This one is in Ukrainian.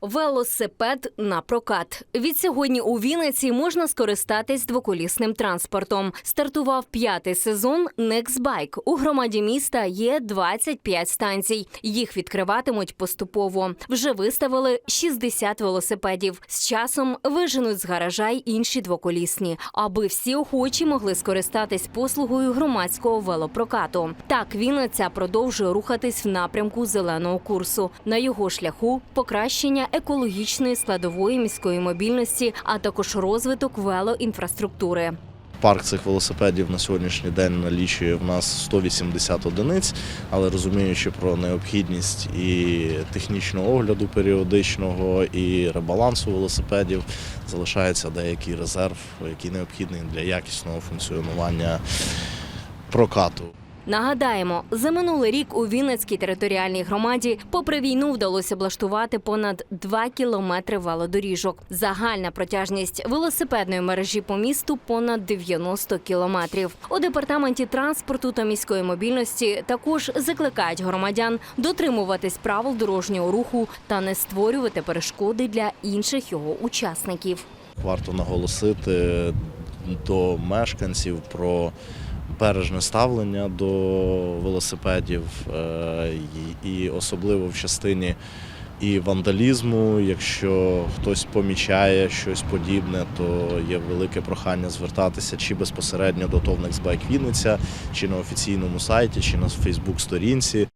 Велосипед на прокат. Відсьогодні у Вінниці можна скористатись двоколісним транспортом. Стартував п'ятий сезон Nextbike. У громаді міста є 25 станцій. Їх відкриватимуть поступово. Вже виставили 60 велосипедів. З часом виженуть з гаража й інші двоколісні, аби всі охочі могли скористатись послугою громадського велопрокату. Так Вінниця продовжує рухатись в напрямку зеленого курсу. На його шляху покращення екологічної складової міської мобільності, а також розвиток велоінфраструктури. Парк цих велосипедів на сьогоднішній день налічує в нас 180 одиниць, але розуміючи про необхідність і технічного огляду періодичного, і ребалансу велосипедів, залишається деякий резерв, який необхідний для якісного функціонування прокату. Нагадаємо, за минулий рік у Вінницькій територіальній громаді, попри війну, вдалося облаштувати понад 2 кілометри велодоріжок. Загальна протяжність велосипедної мережі по місту понад 90 кілометрів. У департаменті транспорту та міської мобільності також закликають громадян дотримуватись правил дорожнього руху та не створювати перешкоди для інших його учасників. Варто наголосити до мешканців про бережне ставлення до велосипедів е, і- особливо в частині і вандалізму. Якщо хтось помічає щось подібне, то є велике прохання звертатися чи безпосередньо до ТОВ Байк Вінниця, чи на офіційному сайті, чи на Фейсбук-сторінці.